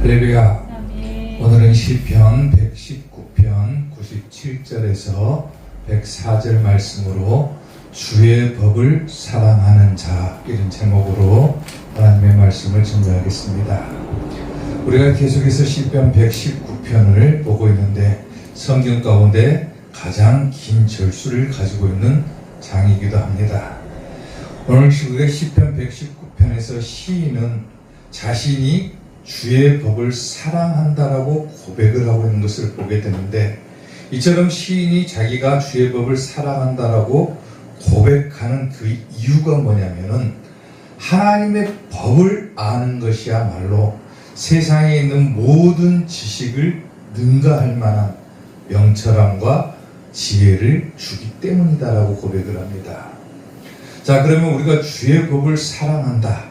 할렐루야. 오늘은 시편 119편 97절에서 104절 말씀으로 주의 법을 사랑하는 자 이런 제목으로 하나님의 말씀을 전달하겠습니다. 우리가 계속해서 시편 119편을 보고 있는데 성경 가운데 가장 긴 절수를 가지고 있는 장이기도 합니다. 오늘 우리가 시편 119편에서 시인은 자신이 주의 법을 사랑한다라고 고백을 하고 있는 것을 보게 되는데 이처럼 시인이 자기가 주의 법을 사랑한다라고 고백하는 그 이유가 뭐냐면은 하나님의 법을 아는 것이야말로 세상에 있는 모든 지식을 능가할 만한 명철함과 지혜를 주기 때문이다라고 고백을 합니다. 자, 그러면 우리가 주의 법을 사랑한다.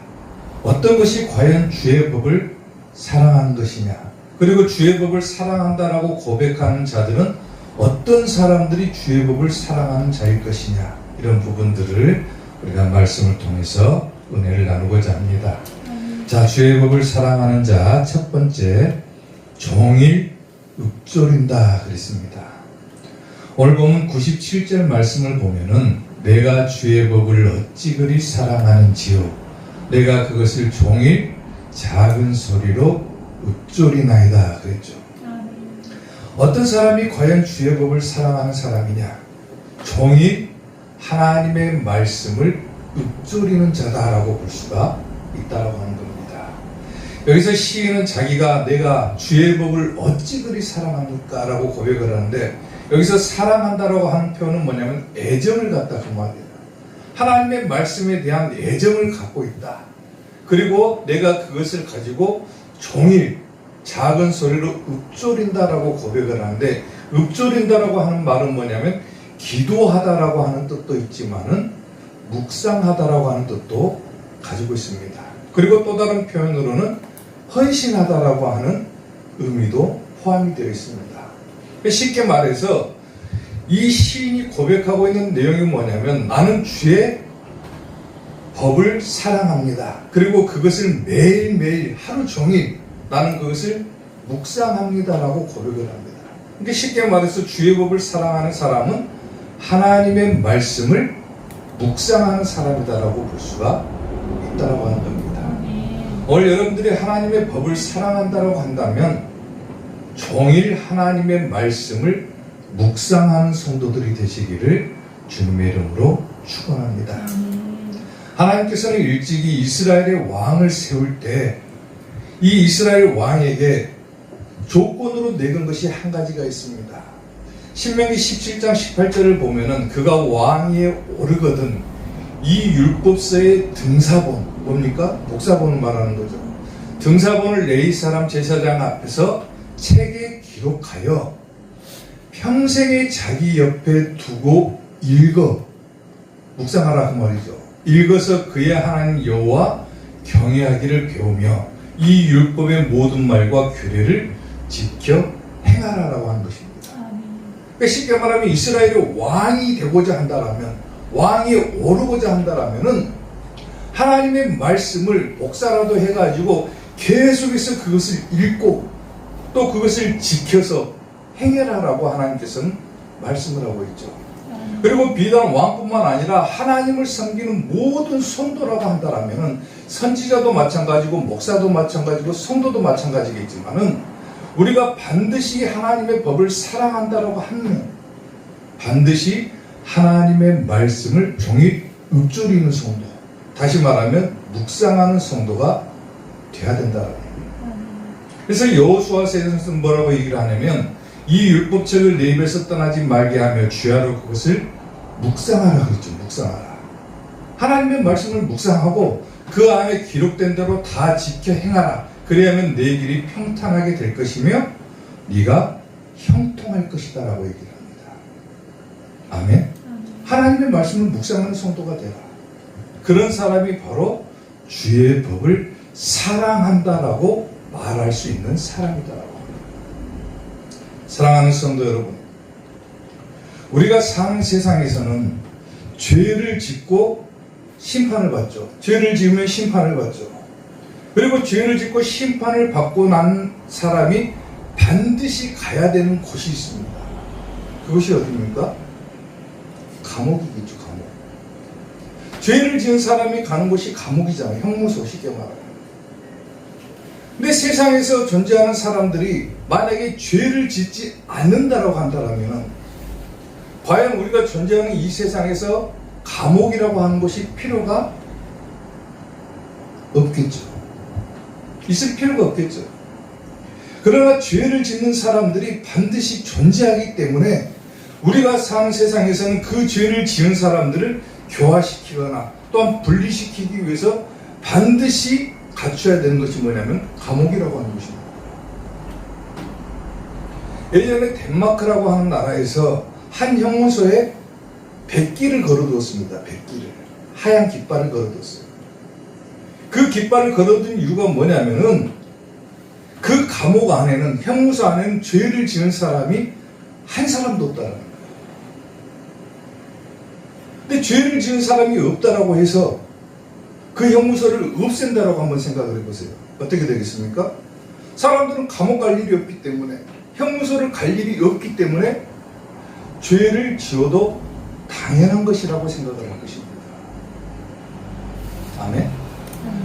어떤 것이 과연 주의 법을 사랑하는 것이냐? 그리고 주의 법을 사랑한다라고 고백하는 자들은 어떤 사람들이 주의 법을 사랑하는 자일 것이냐? 이런 부분들을 우리가 말씀을 통해서 은혜를 나누고자 합니다. 자, 주의 법을 사랑하는 자 첫 번째 종일 읊조린다 그랬습니다. 오늘 보면 97절 말씀을 보면은 내가 주의 법을 어찌 그리 사랑하는지요 내가 그것을 종일 작은 소리로 읊조리나이다 그랬죠. 아멘. 어떤 사람이 과연 주의 법을 사랑하는 사람이냐? 종일 하나님의 말씀을 읊조리는 자다라고 볼 수가 있다라고 하는 겁니다. 여기서 시인은 자기가 내가 주의 법을 어찌 그리 사랑합니까라고 고백을 하는데 여기서 사랑한다라고 하는 표현은 뭐냐면 애정을 갖다 그 말이에요. 하나님의 말씀에 대한 애정을 갖고 있다. 그리고 내가 그것을 가지고 종일 작은 소리로 읊조린다라고 고백을 하는데 읊조린다라고 하는 말은 뭐냐면 기도하다라고 하는 뜻도 있지만은 묵상하다라고 하는 뜻도 가지고 있습니다. 그리고 또 다른 표현으로는 헌신하다라고 하는 의미도 포함이 되어 있습니다. 쉽게 말해서 이 시인이 고백하고 있는 내용이 뭐냐면 나는 주의 법을 사랑합니다. 그리고 그것을 매일매일 하루 종일 나는 그것을 묵상합니다라고 고백을 합니다. 그러니까 쉽게 말해서 주의 법을 사랑하는 사람은 하나님의 말씀을 묵상하는 사람이다라고 볼 수가 있다라고 하는 겁니다. 오늘 여러분들이 하나님의 법을 사랑한다고 한다면 종일 하나님의 말씀을 묵상하는 성도들이 되시기를 주님의 이름으로 축원합니다. 하나님께서는 일찍이 이스라엘의 왕을 세울 때 이 이스라엘 왕에게 조건으로 내건 것이 한 가지가 있습니다. 신명기 17장 18절을 보면은 그가 왕위에 오르거든 이 율법서의 등사본 뭡니까? 복사본을 말하는 거죠. 등사본을 레이 사람 제사장 앞에서 책에 기록하여 평생에 자기 옆에 두고 읽어 묵상하라 그 말이죠. 읽어서 그의 하나님 여호와 경외하기를 배우며 이 율법의 모든 말과 규례를 지켜 행하라라고 하는 것입니다. 아멘. 그러니까 쉽게 말하면 이스라엘이 왕이 되고자 한다라면 왕이 오르고자 한다라면은 하나님의 말씀을 복사라도 해가지고 계속해서 그것을 읽고 또 그것을 지켜서 행해라라고 하나님께서는 말씀을 하고 있죠. 그리고 비단 왕뿐만 아니라 하나님을 섬기는 모든 성도라고 한다라면은 선지자도 마찬가지고 목사도 마찬가지고 성도도 마찬가지겠지만은 우리가 반드시 하나님의 법을 사랑한다라고 하면 반드시 하나님의 말씀을 종일 읊조리는 성도 다시 말하면 묵상하는 성도가 돼야 된다라는. 아멘. 그래서 여호수아서에서는 뭐라고 얘기를 하냐면 이 율법책을 내 입에서 떠나지 말게 하며 주야로 그것을 묵상하라 그랬죠. 묵상하라. 하나님의 말씀을 묵상하고 그 안에 기록된 대로 다 지켜 행하라. 그래야면 내 길이 평탄하게 될 것이며 네가 형통할 것이다 라고 얘기를 합니다. 아멘. 하나님의 말씀을 묵상하는 성도가 되라. 그런 사람이 바로 주의 법을 사랑한다라고 말할 수 있는 사람이다라고. 사랑하는 성도 여러분, 우리가 사는 세상에서는 죄를 짓고 심판을 받죠. 죄를 지으면 심판을 받죠. 그리고 죄를 짓고 심판을 받고 난 사람이 반드시 가야 되는 곳이 있습니다. 그것이 어디입니까? 감옥이겠죠, 감옥. 죄를 지은 사람이 가는 곳이 감옥이잖아요. 형무소 쉽게 말하면. 근데 세상에서 존재하는 사람들이 만약에 죄를 짓지 않는다라고 한다면 과연 우리가 존재하는 이 세상에서 감옥이라고 하는 것이 필요가 없겠죠. 있을 필요가 없겠죠. 그러나 죄를 짓는 사람들이 반드시 존재하기 때문에 우리가 사는 세상에서는 그 죄를 지은 사람들을 교화시키거나 또한 분리시키기 위해서 반드시 갖춰야 되는 것이 뭐냐면 감옥이라고 하는 것입니다. 예전에 덴마크라고 하는 나라에서 한 형무소에 백기를 걸어두었습니다. 백기를 하얀 깃발을 걸어두었어요. 그 깃발을 걸어둔 이유가 뭐냐면은 그 감옥 안에는 형무소 안에는 죄를 지은 사람이 한 사람도 없다는 거예요. 근데 죄를 지은 사람이 없다라고 해서 그 형무소를 없앤다라고 한번 생각을 해보세요. 어떻게 되겠습니까? 사람들은 감옥 갈 일이 없기 때문에 형무소를 갈 일이 없기 때문에 죄를 지어도 당연한 것이라고 생각을 할 것입니다. 아멘.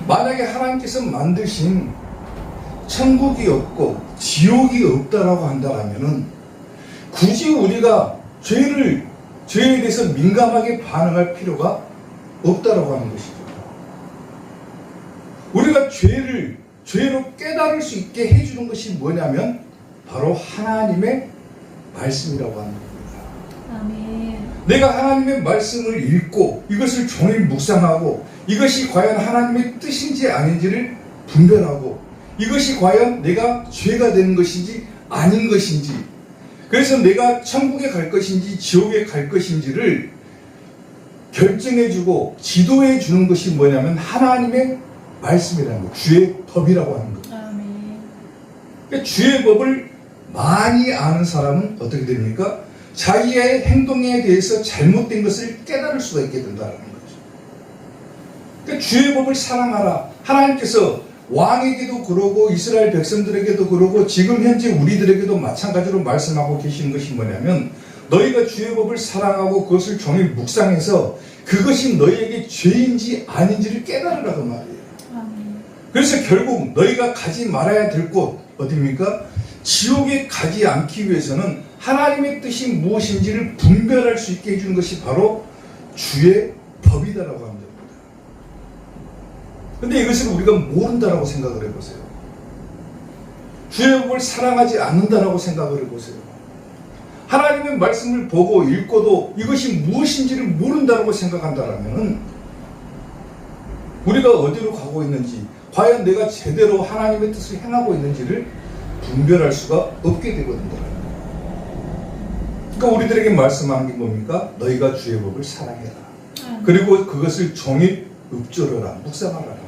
만약에 하나님께서 만드신 천국이 없고 지옥이 없다라고 한다면은 굳이 우리가 죄를 죄에 대해서 민감하게 반응할 필요가 없다라고 하는 것이죠. 우리가 죄를 죄로 깨달을 수 있게 해주는 것이 뭐냐면 바로 하나님의 말씀이라고 하는 겁니다. 아멘. 내가 하나님의 말씀을 읽고 이것을 종일 묵상하고 이것이 과연 하나님의 뜻인지 아닌지를 분별하고 이것이 과연 내가 죄가 되는 것인지 아닌 것인지 그래서 내가 천국에 갈 것인지 지옥에 갈 것인지를 결정해주고 지도해 주는 것이 뭐냐면 하나님의 말씀이라는 거 주의 법이라고 하는 거 아멘. 그러니까 주의 법을 많이 아는 사람은 어떻게 됩니까? 자기의 행동에 대해서 잘못된 것을 깨달을 수가 있게 된다는 거죠. 그러니까 주의 법을 사랑하라. 하나님께서 왕에게도 그러고 이스라엘 백성들에게도 그러고 지금 현재 우리들에게도 마찬가지로 말씀하고 계시는 것이 뭐냐면 너희가 주의 법을 사랑하고 그것을 종일 묵상해서 그것이 너희에게 죄인지 아닌지를 깨달으라고 말이에요. 그래서 결국 너희가 가지 말아야 될 곳 어디입니까? 지옥에 가지 않기 위해서는 하나님의 뜻이 무엇인지를 분별할 수 있게 해주는 것이 바로 주의 법이다라고 겁니다. 근데 이것을 우리가 모른다라고 생각을 해보세요. 주의 법을 사랑하지 않는다라고 생각을 해보세요. 하나님의 말씀을 보고 읽고도 이것이 무엇인지를 모른다라고 생각한다라면 우리가 어디로 가고 있는지 과연 내가 제대로 하나님의 뜻을 행하고 있는지를 분별할 수가 없게 되거든요. 그러니까 우리들에게 말씀하는 게 뭡니까? 너희가 주의 법을 사랑해라. 아멘. 그리고 그것을 종일 읊조려라, 묵상하라.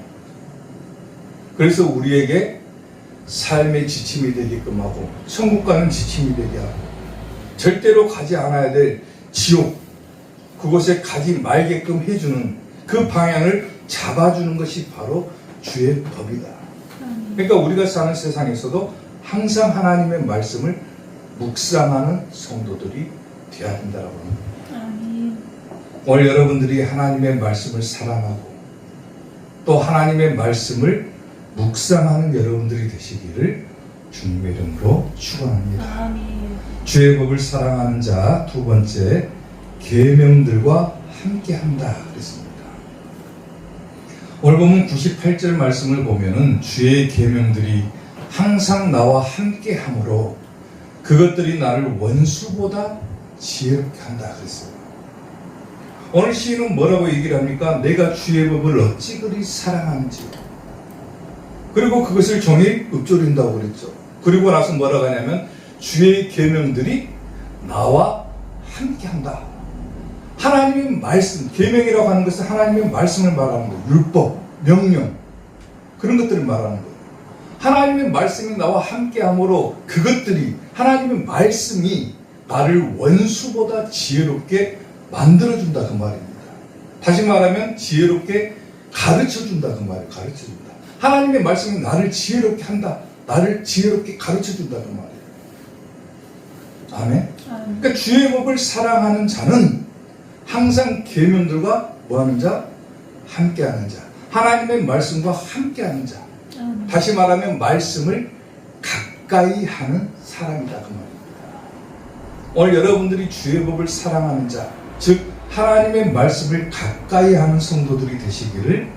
그래서 우리에게 삶의 지침이 되게끔 하고 천국 가는 지침이 되게 하고 절대로 가지 않아야 될 지옥 그곳에 가지 말게끔 해주는 그 방향을 잡아주는 것이 바로 주의 법이다. 그러니까 우리가 사는 세상에서도 항상 하나님의 말씀을 묵상하는 성도들이 되어야 된다고 합니다. 오늘 여러분들이 하나님의 말씀을 사랑하고 또 하나님의 말씀을 묵상하는 여러분들이 되시기를 주님의 이름으로 축원합니다. 주의 법을 사랑하는 자 두 번째 계명들과 함께한다 그랬습니다. 보면 98절 말씀을 보면은 주의 계명들이 항상 나와 함께하므로 그것들이 나를 원수보다 지혜롭게 한다 그랬어요. 오늘 시인은 뭐라고 얘기를 합니까? 내가 주의 법을 어찌 그리 사랑하는지. 그리고 그것을 종일 읊조린다고 그랬죠. 그리고 나서 뭐라고 하냐면 주의 계명들이 나와 함께 한다. 하나님의 말씀, 계명이라고 하는 것은 하나님의 말씀을 말하는 거예요. 율법, 명령 그런 것들을 말하는 거예요. 하나님의 말씀이 나와 함께함으로 그것들이 하나님의 말씀이 나를 원수보다 지혜롭게 만들어준다 그 말입니다. 다시 말하면 지혜롭게 가르쳐준다 그 말이에요. 가르쳐준다. 하나님의 말씀이 나를 지혜롭게 한다. 나를 지혜롭게 가르쳐 준다는 말이에요. 아멘. 아멘. 그러니까 주의 법을 사랑하는 자는 항상 계명들과 뭐하는 자? 함께하는 자. 하나님의 말씀과 함께하는 자. 아멘. 다시 말하면 말씀을 가까이 하는 사람이다 그 말입니다. 오늘 여러분들이 주의 법을 사랑하는 자, 즉 하나님의 말씀을 가까이 하는 성도들이 되시기를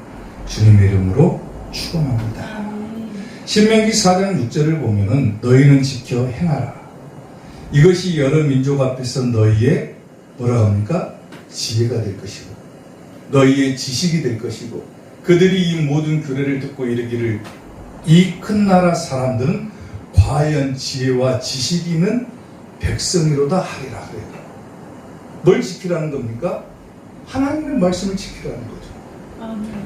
주님의 이름으로 축원합니다. 아멘. 신명기 4장 6절을 보면은 너희는 지켜 행하라. 이것이 여러 민족 앞에서 너희의 뭐라 합니까? 지혜가 될 것이고 너희의 지식이 될 것이고 그들이 이 모든 규례를 듣고 이르기를 이 큰 나라 사람들은 과연 지혜와 지식이 있는 백성이로다 하리라 그래요. 뭘 지키라는 겁니까? 하나님의 말씀을 지키라는 거죠.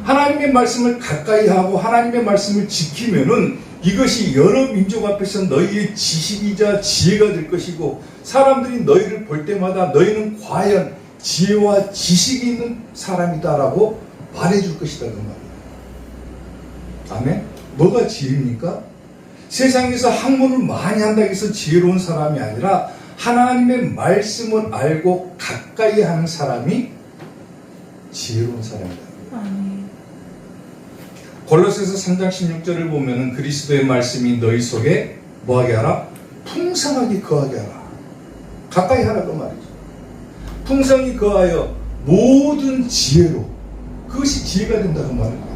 하나님의 말씀을 가까이 하고 하나님의 말씀을 지키면은 이것이 여러 민족 앞에서 너희의 지식이자 지혜가 될 것이고 사람들이 너희를 볼 때마다 너희는 과연 지혜와 지식이 있는 사람이다라고 말해줄 것이다 그 말이에요. 아멘. 뭐가 지혜입니까? 세상에서 학문을 많이 한다고 해서 지혜로운 사람이 아니라 하나님의 말씀을 알고 가까이 하는 사람이 지혜로운 사람이다. 골로새서 3장 16절을 보면은 그리스도의 말씀이 너희 속에 뭐하게 하라? 풍성하게 거하게 하라. 가까이 하라고 말이죠. 풍성히 거하여 모든 지혜로 그것이 지혜가 된다고 말입니다.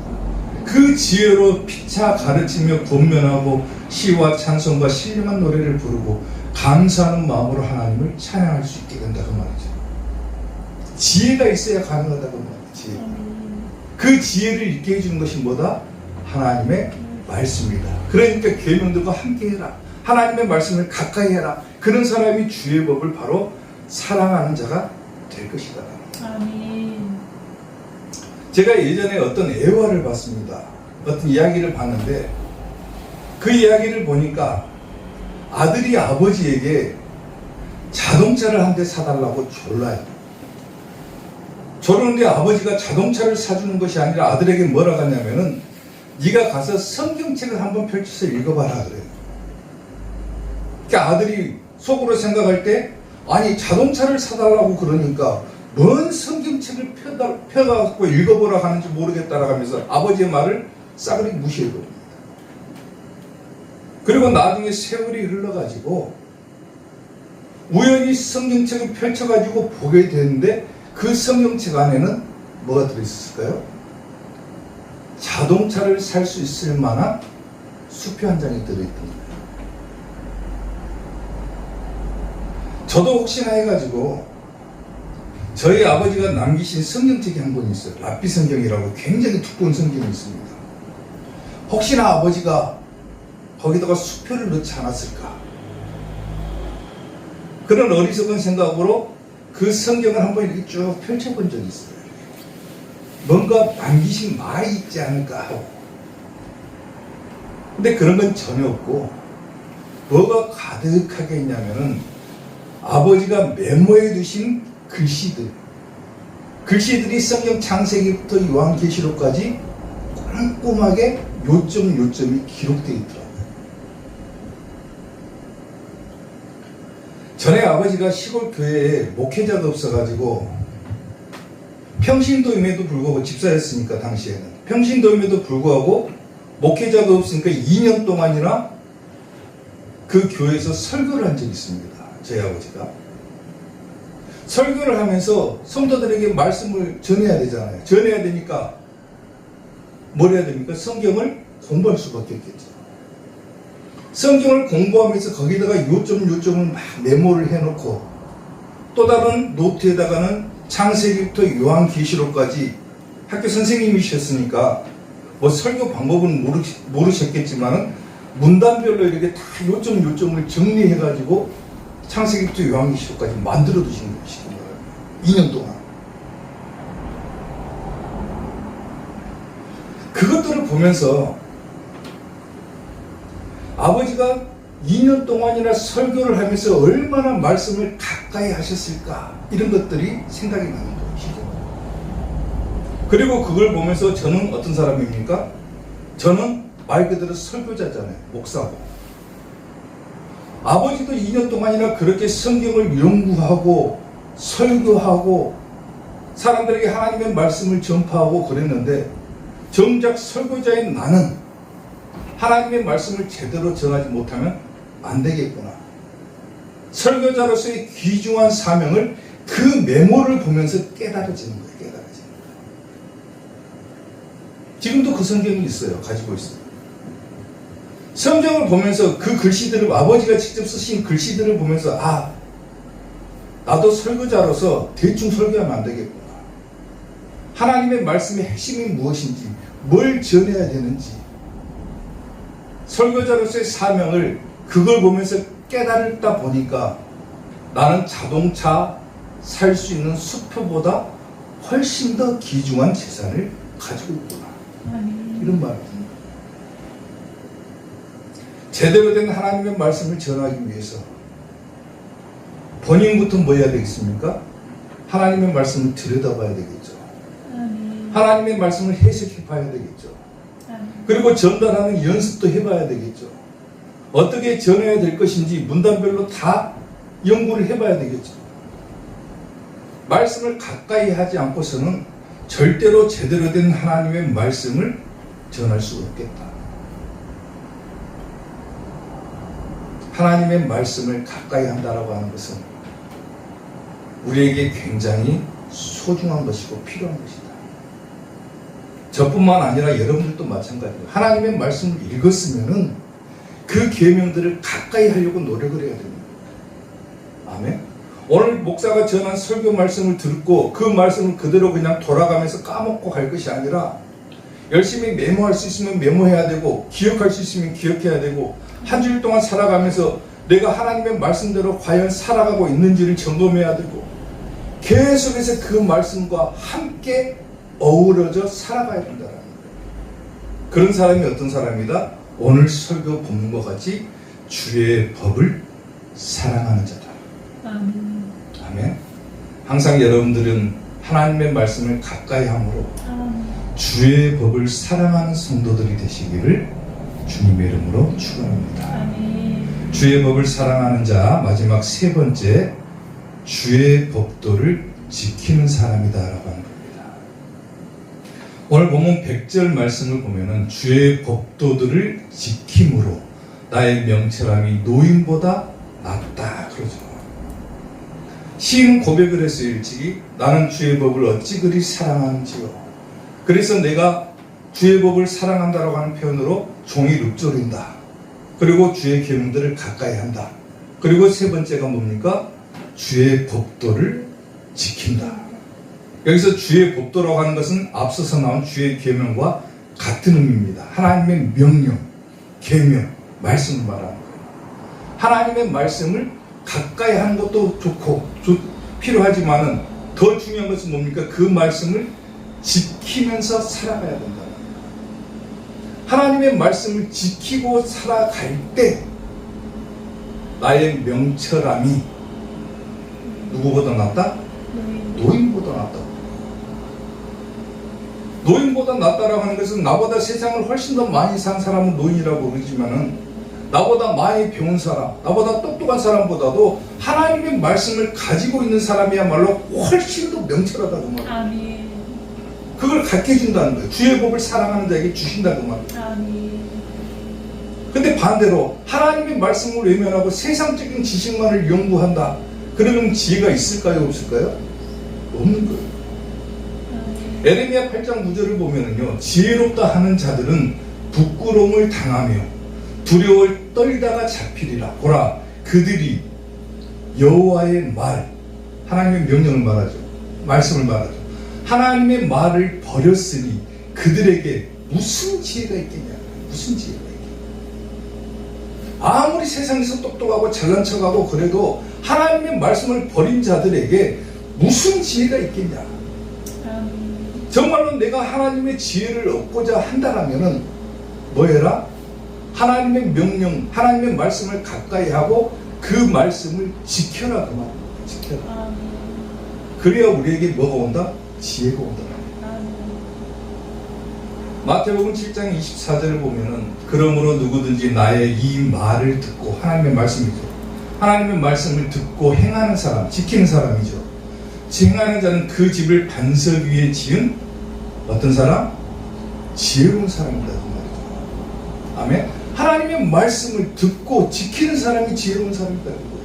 그 지혜로 피차 가르치며 권면하고 시와 찬송과 신령한 노래를 부르고 감사하는 마음으로 하나님을 찬양할 수 있게 된다고 말이죠. 지혜가 있어야 가능하다고 말이지. 아멘. 그 지혜를 있게 해주는 것이 뭐다? 하나님의 말씀이다. 그러니까 계명들과 함께해라. 하나님의 말씀을 가까이 해라. 그런 사람이 주의 법을 바로 사랑하는 자가 될 것이다. 아멘. 제가 예전에 어떤 애화를 봤습니다. 어떤 이야기를 봤는데 그 이야기를 보니까 아들이 아버지에게 자동차를 한 대 사달라고 졸라요. 저러는데 아버지가 자동차를 사주는 것이 아니라 아들에게 뭐라 하냐면은 네가 가서 성경책을 한번 펼쳐서 읽어봐라 그래요. 그러니까 아들이 속으로 생각할 때 아니 자동차를 사달라고 그러니까 뭔 성경책을 펴다, 펴갖고 읽어보라 하는지 모르겠다라고 하면서 아버지의 말을 싸그리 무시해버립니다. 그리고 나중에 세월이 흘러가지고 우연히 성경책을 펼쳐가지고 보게 되는데 그 성경책 안에는 뭐가 들어있을까요? 자동차를 살 수 있을 만한 수표 한 장이 들어있던 거예요. 저도 혹시나 해가지고 저희 아버지가 남기신 성경책이 한 권 있어요. 랍비 성경이라고 굉장히 두꺼운 성경이 있습니다. 혹시나 아버지가 거기다가 수표를 넣지 않았을까? 그런 어리석은 생각으로 그 성경을 한번 이렇게 쭉 펼쳐본 적이 있어요. 뭔가 남기신 말이 있지 않을까 하고. 근데 그런 건 전혀 없고, 뭐가 가득하게 있냐면은 아버지가 메모해 두신 글씨들. 글씨들이 성경 창세기부터 요한계시록까지 꼼꼼하게 요점 요점이 기록되어 있더라고요. 전에 아버지가 시골 교회에 목회자도 없어가지고 평신도임에도 불구하고 집사였으니까 당시에는 평신도임에도 불구하고 목회자도 없으니까 2년 동안이나 그 교회에서 설교를 한 적이 있습니다. 저희 아버지가 설교를 하면서 성도들에게 말씀을 전해야 되잖아요. 전해야 되니까 뭘 해야 됩니까? 성경을 공부할 수밖에 없겠죠. 성경을 공부하면서 거기다가 요점 요점을 막 메모를 해놓고 또 다른 노트에다가는 창세기부터 요한계시록까지 학교 선생님이셨으니까 뭐 설교 방법은 모르, 모르셨겠지만은 문단별로 이렇게 다 요점 요점을 정리해가지고 창세기부터 요한계시록까지 만들어 두신 것이죠. 2년 동안. 그것들을 보면서 아버지가 2년 동안이나 설교를 하면서 얼마나 말씀을 가까이 하셨을까 이런 것들이 생각이 나는 것이죠. 그리고 그걸 보면서 저는 어떤 사람입니까? 저는 말 그대로 설교자잖아요. 목사고. 아버지도 2년 동안이나 그렇게 성경을 연구하고 설교하고 사람들에게 하나님의 말씀을 전파하고 그랬는데 정작 설교자인 나는 하나님의 말씀을 제대로 전하지 못하면 안 되겠구나. 설교자로서의 귀중한 사명을 그 메모를 보면서 깨달아지는 거예요. 깨달아지는 거예요. 지금도 그 성경이 있어요. 가지고 있어요. 성경을 보면서 그 글씨들을 아버지가 직접 쓰신 글씨들을 보면서 아 나도 설교자로서 대충 설교하면 안 되겠구나. 하나님의 말씀의 핵심이 무엇인지, 뭘 전해야 되는지, 설교자로서의 사명을 그걸 보면서 깨달다 보니까 나는 자동차 살 수 있는 수표보다 훨씬 더 귀중한 재산을 가지고 있구나. 이런 말입니다. 제대로 된 하나님의 말씀을 전하기 위해서 본인부터 뭐 해야 되겠습니까? 하나님의 말씀을 들여다봐야 되겠죠. 아멘. 하나님의 말씀을 해석해 봐야 되겠죠. 아멘. 그리고 전달하는 연습도 해봐야 되겠죠. 어떻게 전해야 될 것인지 문단별로 다 연구를 해봐야 되겠죠. 말씀을 가까이 하지 않고서는 절대로 제대로 된 하나님의 말씀을 전할 수 없겠다. 하나님의 말씀을 가까이 한다라고 하는 것은 우리에게 굉장히 소중한 것이고 필요한 것이다. 저뿐만 아니라 여러분들도 마찬가지예요. 하나님의 말씀을 읽었으면은 그 계명들을 가까이 하려고 노력을 해야 됩니다. 아멘. 오늘 목사가 전한 설교 말씀을 듣고 그 말씀을 그대로 그냥 돌아가면서 까먹고 갈 것이 아니라 열심히 메모할 수 있으면 메모해야 되고 기억할 수 있으면 기억해야 되고 한 주일 동안 살아가면서 내가 하나님의 말씀대로 과연 살아가고 있는지를 점검해야 되고 계속해서 그 말씀과 함께 어우러져 살아가야 된다는 거예요. 그런 사람이 어떤 사람이다? 오늘 설교 본문과 같이 주의 법을 사랑하는 자다. 아멘. 아멘. 항상 여러분들은 하나님의 말씀을 가까이 함으로 아멘. 주의 법을 사랑하는 성도들이 되시기를 주님의 이름으로 축원합니다. 주의 법을 사랑하는 자 마지막 세 번째 주의 법도를 지키는 사람이다라고 하는 겁니다. 오늘 본문 100절 말씀을 보면은 주의 법도들을 지킴으로 나의 명철함이 노인보다 낫다 그러죠. 시인 고백을 했어요 일찍이 나는 주의 법을 어찌 그리 사랑하는지요. 그래서 내가 주의 법을 사랑한다라고 하는 표현으로 종이 읊조린다. 그리고 주의 계명들을 가까이 한다. 그리고 세 번째가 뭡니까? 주의 법도를 지킨다. 여기서 주의 법도라고 하는 것은 앞서서 나온 주의 계명과 같은 의미입니다. 하나님의 명령, 계명, 말씀을 말하는 거예요. 하나님의 말씀을 가까이 하는 것도 좋고 좋- 필요하지만은 더 중요한 것은 뭡니까? 그 말씀을 지키면서 살아가야 된다. 하나님의 말씀을 지키고 살아갈 때 나의 명철함이 누구보다 낫다? 노인. 노인보다 낫다. 노인보다 낫다라고 하는 것은 나보다 세상을 훨씬 더 많이 산 사람은 노인이라고 그러지만은 나보다 많이 배운 사람, 나보다 똑똑한 사람보다도 하나님의 말씀을 가지고 있는 사람이야말로 훨씬 더 명철하다고 말이에요. 아멘. 그걸 갖게 해준다는 거예요. 주의 법을 사랑하는 자에게 주신다고 말이에요. 아멘. 근데 반대로 하나님의 말씀을 외면하고 세상적인 지식만을 연구한다. 그러면 지혜가 있을까요? 없을까요? 없는 거예요. 에레미야 8장 9절을 보면은요. 지혜롭다 하는 자들은 부끄러움을 당하며 두려워 떨다가 잡히리라. 보라 그들이 여호와의 말 하나님의 명령을 말하죠. 말씀을 말하죠. 하나님의 말을 버렸으니 그들에게 무슨 지혜가 있겠냐? 무슨 지혜가 있겠냐? 아무리 세상에서 똑똑하고 잘난 척하고 그래도 하나님의 말씀을 버린 자들에게 무슨 지혜가 있겠냐? 정말로 내가 하나님의 지혜를 얻고자 한다라면은 뭐 해라? 하나님의 명령, 하나님의 말씀을 가까이 하고 그 말씀을 지켜라 그 말. 지켜라. 그래야 우리에게 뭐가 온다? 지혜가. 아멘. 마태복음 7장 24절을 보면은 그러므로 누구든지 나의 이 말을 듣고 하나님의 말씀이죠. 하나님의 말씀을 듣고 행하는 사람, 지키는 사람이죠. 행하는 자는 그 집을 반석 위에 지은 어떤 사람? 지혜로운 사람이다 그 말이죠. 아멘. 하나님의 말씀을 듣고 지키는 사람이 지혜로운 사람이다 그.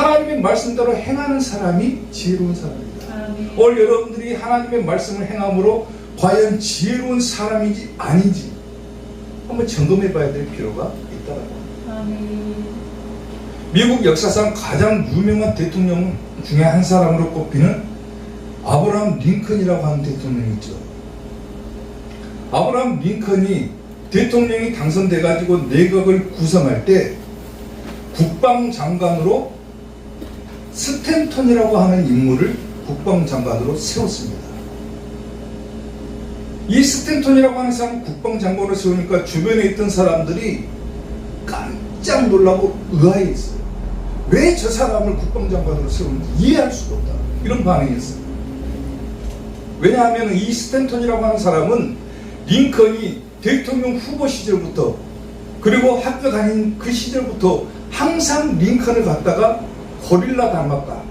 하나님의 말씀대로 행하는 사람이 지혜로운 사람입니다. 아멘. 오늘 여러분들이 하나님의 말씀을 행함으로 과연 지혜로운 사람인지 아닌지 한번 점검해 봐야 될 필요가 있다라고 합니다. 아멘. 미국 역사상 가장 유명한 대통령 중에 한 사람으로 꼽히는 아브라함 링컨이라고 하는 대통령이 있죠. 아브라함 링컨이 대통령이 당선돼 가지고 내각을 구성할 때 국방장관으로 스탠턴이라고 하는 인물을 국방장관으로 세웠습니다. 이 스탠턴이라고 하는 사람 국방장관으로 세우니까 주변에 있던 사람들이 깜짝 놀라고 의아해했어요. 왜 저 사람을 국방장관으로 세우는지 이해할 수가 없다. 이런 반응이었어요. 왜냐하면 이 스탠턴이라고 하는 사람은 링컨이 대통령 후보 시절부터 그리고 학교 다닌 그 시절부터 항상 링컨을 갖다가 고릴라 닮았다.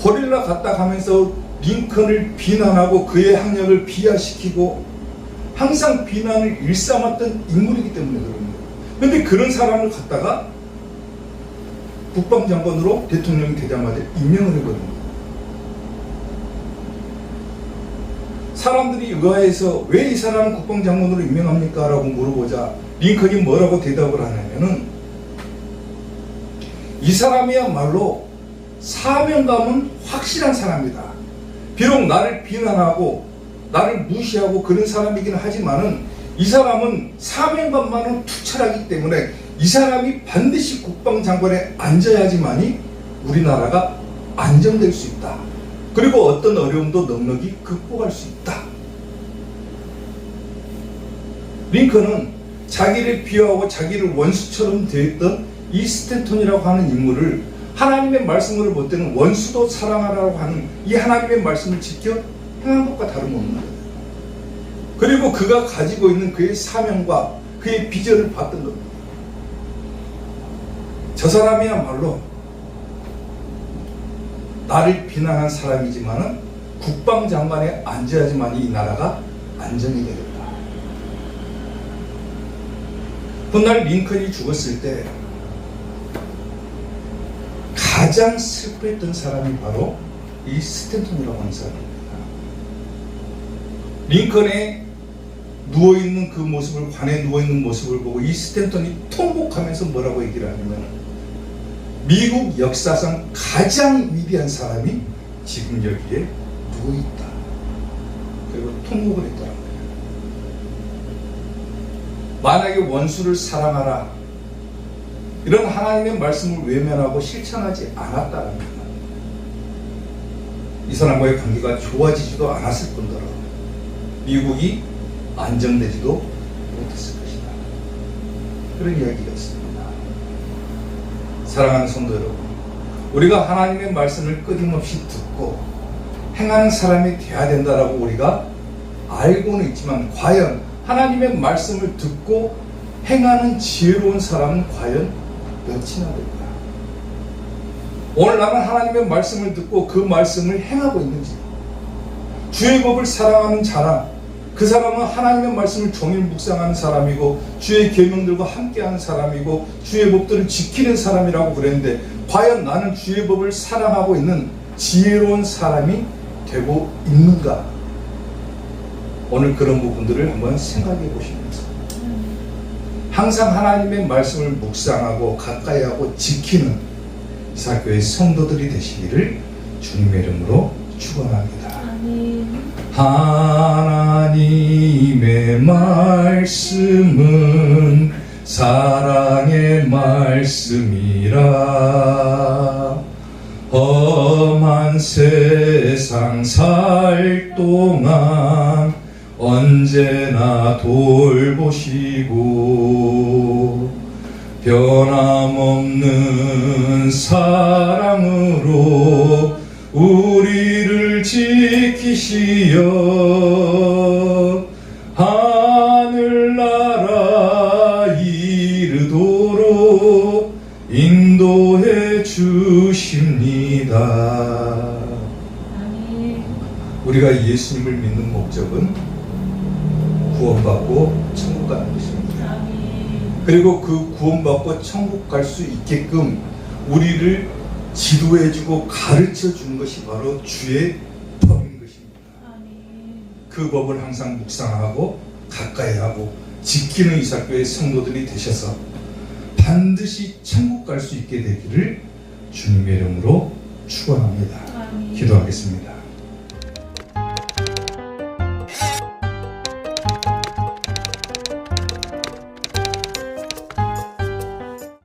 고릴라 갖다 가면서 링컨을 비난하고 그의 학력을 비하시키고 항상 비난을 일삼았던 인물이기 때문에 그런 거예요. 근데 그런 사람을 갖다가 국방장관으로 대통령이 되자마자 임명을 해버립니다. 사람들이 의아해서 왜 이 사람을 국방장관으로 임명합니까? 라고 물어보자 링컨이 뭐라고 대답을 하냐면은 이 사람이야말로 사명감은 확실한 사람이다. 비록 나를 비난하고 나를 무시하고 그런 사람이긴 하지만은 이 사람은 사명감만은 투철하기 때문에 이 사람이 반드시 국방장관에 앉아야지만이 우리나라가 안정될 수 있다. 그리고 어떤 어려움도 넉넉히 극복할 수 있다. 링컨은 자기를 비하하고 자기를 원수처럼 대했던 이 스탠턴이라고 하는 인물을 하나님의 말씀으로 볼 때는 원수도 사랑하라고 하는 이 하나님의 말씀을 지켜 행한 것과 다름없는 거예요. 그리고 그가 가지고 있는 그의 사명과 그의 비전을 봤던 겁니다. 저 사람이야말로 나를 비난한 사람이지만은 국방장관에 앉아야지만 이 나라가 안정이 되겠다. 훗날 링컨이 죽었을 때 가장 슬퍼했던 사람이 바로 이 스탠턴이라고 하는 사람입니다. 링컨의 누워있는 그 모습을, 관에 누워있는 모습을 보고 이 스탠턴이 통곡하면서 뭐라고 얘기를 하냐면 미국 역사상 가장 위대한 사람이 지금 여기에 누워있다. 그리고 통곡을 했더라고요. 만약에 원수를 사랑하라. 이런 하나님의 말씀을 외면하고 실천하지 않았다면 이 사람과의 관계가 좋아지지도 않았을 뿐더러 미국이 안정되지도 못했을 것이다. 그런 이야기가 있습니다. 사랑하는 성도 여러분, 우리가 하나님의 말씀을 끊임없이 듣고 행하는 사람이 되어야 된다라고 우리가 알고는 있지만 과연 하나님의 말씀을 듣고 행하는 지혜로운 사람은 과연 몇이나 될까? 오늘 나는 하나님의 말씀을 듣고 그 말씀을 행하고 있는지 주의 법을 사랑하는 자랑 그 사람은 하나님의 말씀을 종일 묵상하는 사람이고 주의 계명들과 함께하는 사람이고 주의 법들을 지키는 사람이라고 그랬는데 과연 나는 주의 법을 사랑하고 있는 지혜로운 사람이 되고 있는가? 오늘 그런 부분들을 한번 생각해 보시면서 항상 하나님의 말씀을 묵상하고 가까이 하고 지키는 이사교의 성도들이 되시기를 주님의 이름으로 축원합니다. 하나님의 말씀은 사랑의 말씀이라 험한 세상 살 동안 언제나 돌보시고 변함없는 사랑으로 우리를 지키 주시어 하늘나라 이르도록 인도해 주십니다. 우리가 예수님을 믿는 목적은 구원받고 천국 가는 것입니다. 그리고 그 구원받고 천국 갈 수 있게끔 우리를 지도해주고 가르쳐 주는 것이 바로 주의 법인 것입니다. 그 법을 항상 묵상하고 가까이 하고 지키는 이사교의 성도들이 되셔서 반드시 천국 갈 수 있게 되기를 주님의 이름으로 축원합니다. 기도하겠습니다.